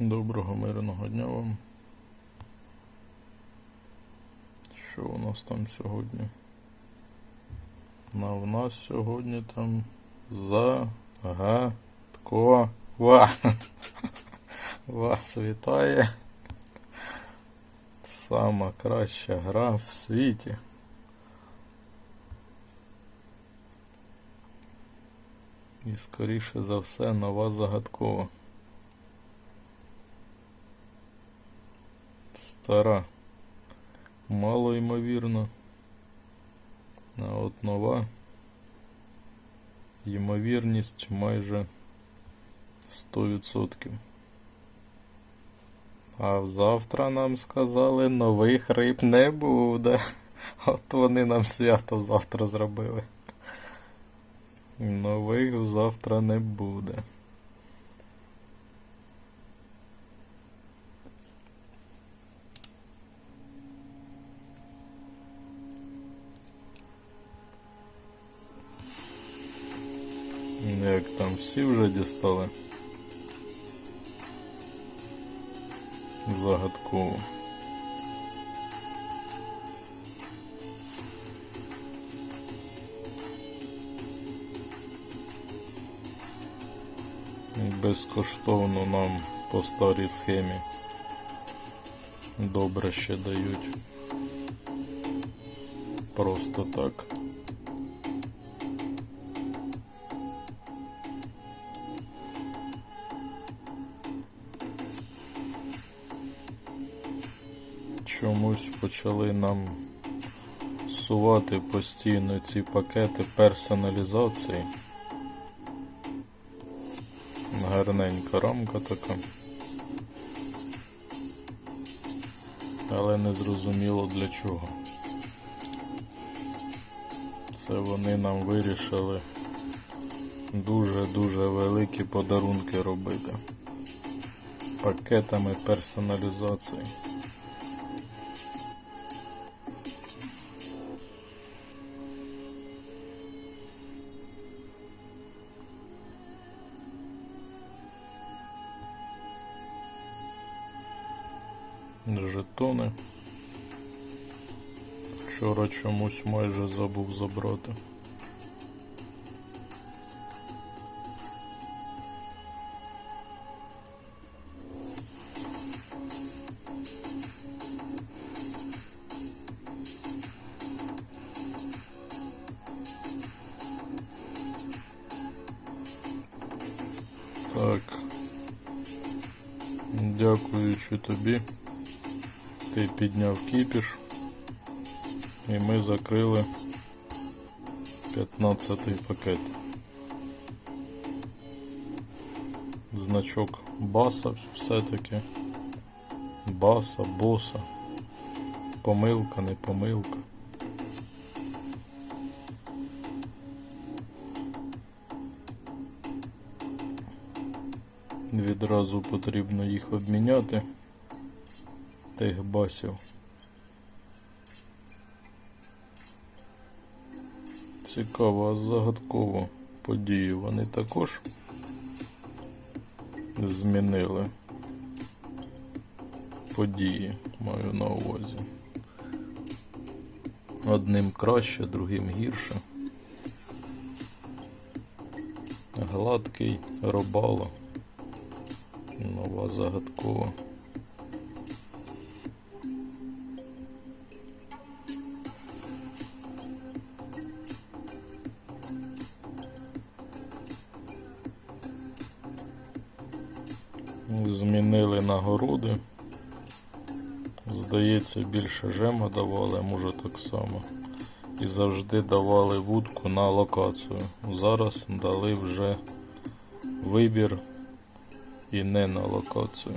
Доброго мирного дня вам. Що у нас там сьогодні? На в нас сьогодні там загадкова. Вас вітає. Сама краща гра в світі. І скоріше за все нова загадкова. Стара. Мало ймовірно. А от нова. Ймовірність майже 100%. А завтра нам сказали, нових риб не буде. От вони нам свято завтра зробили. Нових завтра не буде. Як там всі вже дістали? Загадково. Безкоштовно нам по старій схемі добре ще дають. Просто так. Чомусь почали нам сувати постійно ці пакети персоналізації. Гарненька рамка така. Але не зрозуміло для чого. Це вони нам вирішили дуже-дуже великі подарунки робити. Пакетами персоналізації. Жетони. Вчора чомусь майже забув забрати. Так. Дякуючи тобі. Ти підняв кіпіш. І ми закрили 15 пакет. Значок баса все-таки. Баса, боса. Помилка, не помилка. Відразу потрібно їх обміняти тих басів. Цікаво, а загадково подію вони також змінили події, маю на увазі. Одним краще, другим гірше. Гладкий робало. Нова загадкова. Нагороди. Здається, більше жема давали, може так само. І завжди давали вудку на локацію. Зараз дали вже вибір і не на локацію.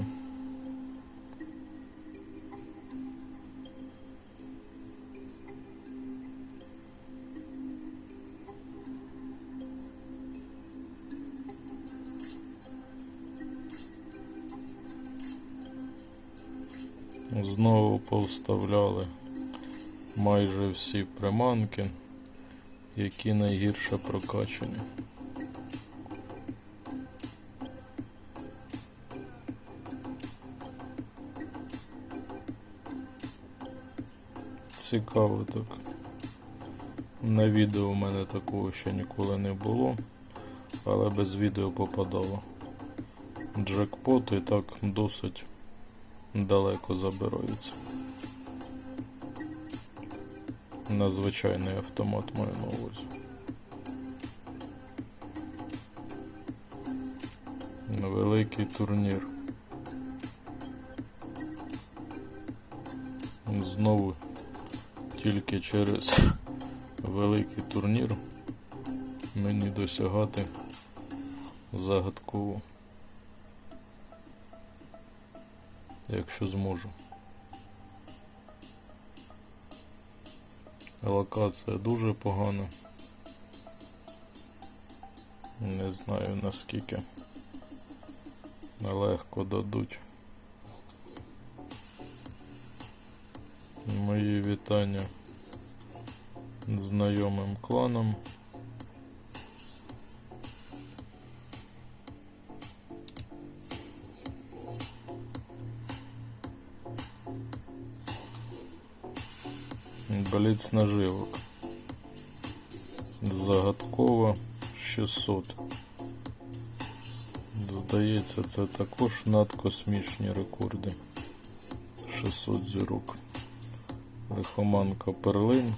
Знову повставляли майже всі приманки, які найгірше прокачані. Цікаво так. На відео у мене такого ще ніколи не було, але без відео попадало. Джекпот і так досить далеко забираються. На звичайний автомат маю на увазі. Великий турнір. Знову тільки через великий турнір мені досягати загадково. Якщо зможу. Локація дуже погана. Не знаю наскільки легко дадуть. Мої вітання знайомим кланам. Бліц наживок. Загадково 600. Здається, це також надкосмічні рекорди. 600 зірок. Лихоманка перлин.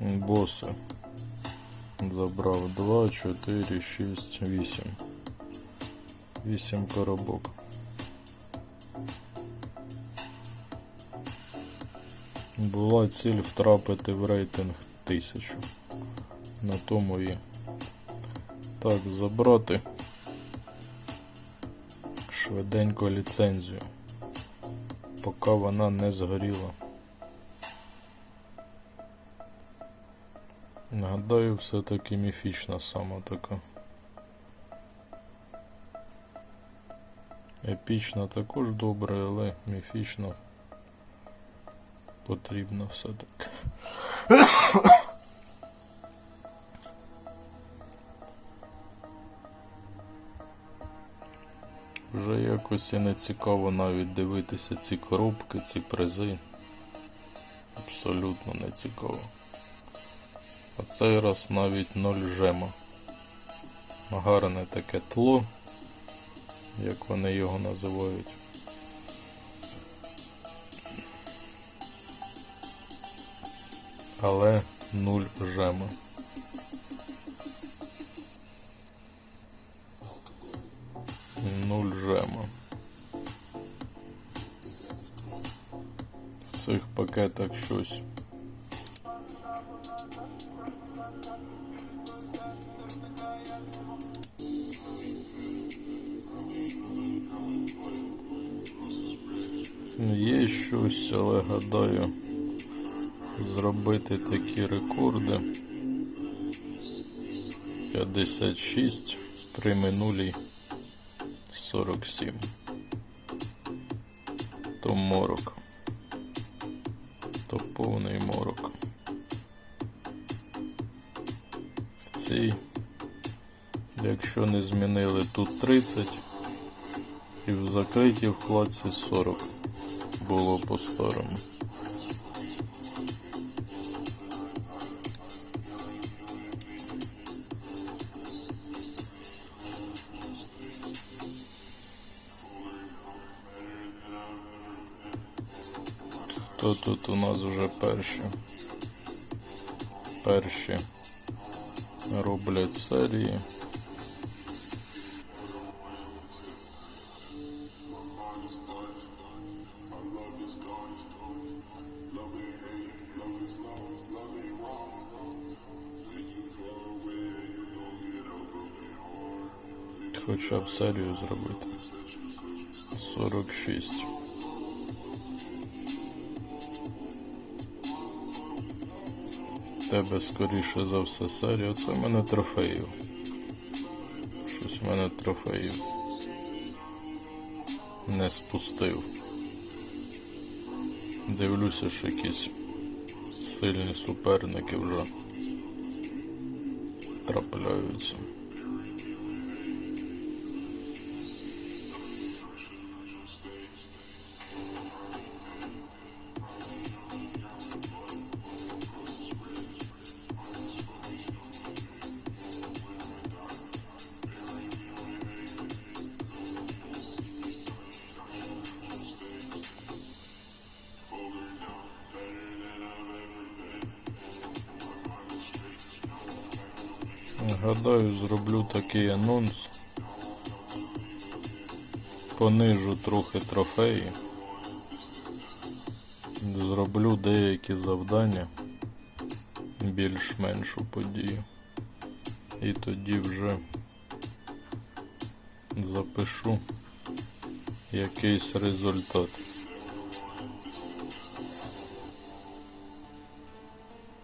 Боси. Забрав 2, 4, 6, 8. 8 коробок. Була ціль втрапити в рейтинг 1000. На тому і так забрати швиденько ліцензію, поки вона не згоріла. Нагадаю, все-таки міфічна сама така. Епічна також добре, але міфічна потрібна все-таки. Вже якось і не цікаво навіть дивитися ці коробки, ці призи. Абсолютно не цікаво. А цей раз навіть ноль жема. Гарне таке тло, як вони його називають. Але нуль жема. Нуль жема. В цих пакетах щось. Щось, але гадаю, зробити такі рекорди. 56 при минулій 47. То морок. То повний морок. В цій, якщо не змінили тут 30, і в закритій вкладці 40 було по старому. Хто тут у нас вже перші? Перші роблять серії. Зробити. 46. Тебе скоріше за все серія. Це в мене трофеїв. Щось в мене трофеїв. Не спустив. Дивлюся, що якісь сильні суперники вже трапляються. Гадаю, зроблю такий анонс. Понижу трохи трофеї. Зроблю деякі завдання більш-меншу подію. І тоді вже запишу якийсь результат.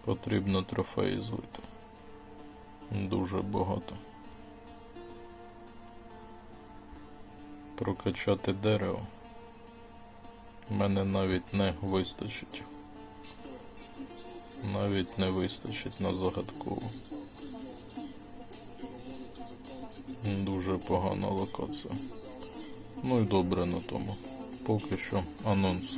Потрібно трофеї злити. Дуже багато. Прокачати дерево. Мене навіть не вистачить. Навіть не вистачить на загадкову. Дуже погана локація. Ну і добре на тому. Поки що анонс.